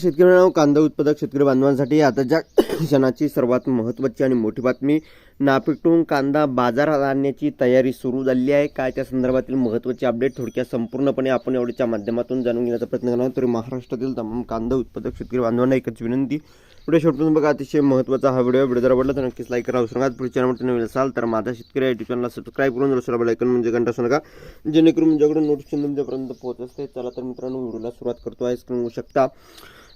शेतकऱ्यांना कांदा उत्पादक शेतकरी बांधवांसाठी आताच्या क्षणाची सर्वात महत्त्वाची आणि मोठी बातमी नापिकटून कांदा बाजारात आणण्याची तयारी सुरू झाली आहे. काय त्या संदर्भातील महत्त्वाची अपडेट थोडक्यात संपूर्णपणे आपण एवढ्याच्या माध्यमातून जाणून घेण्याचा प्रयत्न करणार तरी महाराष्ट्रातील तमाम कांदा उत्पादक शेतकरी बांधवांना एकच विनंती व्हिडिओ शेवटून बघा. अतिशय महत्त्वाचा हा व्हिडिओ व्हिडिओ जर आवडला तर नक्कीच लाईक करा. उसंगात पुढे चॅनलवरती नवीन असाल तर माझा शेतकरी या चॅनलला सबस्क्राईब करून दुसरा बेलायकन म्हणजे घंटा असू नका. जेणेकरून तुमच्याकडून नोटिफिकेशन तुमच्यापर्यंत पोहोच असते. चला तर मित्रांनो व्हिडिओला सुरुवात करतो. आहे स्क्रीन होऊ शकता.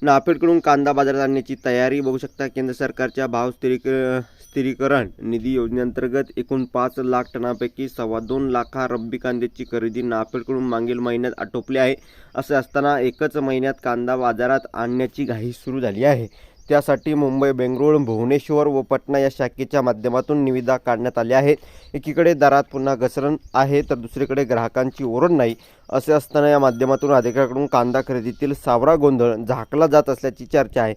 नाफेडकडून कांदा बाजारात आणण्याची तयारी. बघू शकता केंद्र सरकारच्या भाव स्थिरीक स्थिरीकरण निधी योजनेअंतर्गत एकूण पाच लाख टनापैकी सव्वा दोन लाखा रब्बी कांद्याची खरेदी नाफेडकडून मागील महिन्यात आटोपली आहे. असे असताना एकच महिन्यात कांदा बाजारात आणण्याची घाई सुरू झाली आहे. त्यासाठी मुंबई बेंगळुरू भुवनेश्वर व पटना या शाखेच्या माध्यमातून निविदा काढण्यात आल्या आहेत. एकीकडे दरात पुन्हा घसरण आहे तर दुसरीकडे ग्राहकांची ओरड नाही असे असताना या माध्यमातून अधिकाऱ्याकडून कांदा खरेदीतील सावरा गोंधळ झाकला जात असल्याची चर्चा आहे.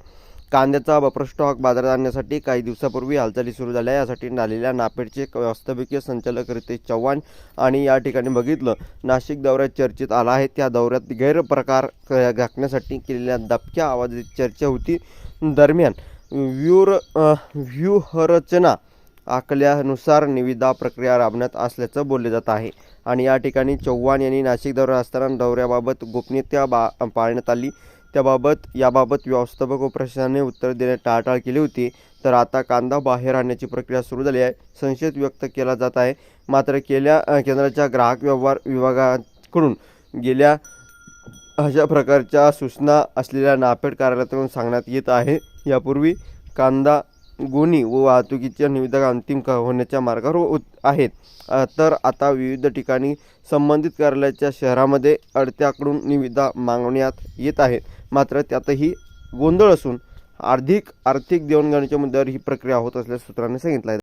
कांद्याचा बफर स्टॉक बाजारात आणण्यासाठी काही दिवसापूर्वी हालचाली सुरू झाल्या. यासाठी आलेल्या नापेडचे वास्तविकीय संचालक रितेश चव्हाण आणि या ठिकाणी बघितलं नाशिक दौऱ्यात चर्चेत आला आहे. त्या दौऱ्यात गैरप्रकार घाकण्यासाठी केलेल्या दबक्या आवाजाची चर्चा होती. दरम्यान व्यूर व्यूहरचना आकल्यानुसार निविदा प्रक्रिया राबण्यात असल्याचं बोलले जात आहे. आणि या ठिकाणी चव्हाण यांनी नाशिक दौरा असताना दौऱ्याबाबत गोपनीयता बा पाळण्यात आली. त्याबाबत याबाबत व्यवस्थापक व प्रशासनाने उत्तर देण्यात टाळाटाळ केली होती. तर आता कांदा बाहेर आणण्याची प्रक्रिया सुरू झाली आहे. संशय व्यक्त केला जात आहे. मात्र केल्या केंद्राच्या ग्राहक व्यवहार विभागाकडून गेल्या अशा प्रकारच्या सूचना असलेल्या नाफेड कार्यालयातून सांगण्यात येत आहे. यापूर्वी कांदा गोणी व वाहतुकीच्या निविदा अंतिम क- होण्याच्या मार्गावर आहेत. तर आता विविध ठिकाणी संबंधित कार्यालयाच्या शहरामध्ये अडत्याकडून निविदा मागवण्यात येत आहेत. मात्र त्यातही गोंधळ असून आर्थिक आर्थिक देवणघेवणीच्या मुद्द्यावर ही प्रक्रिया होत असल्याचं सूत्रांनी सांगितलं आहे.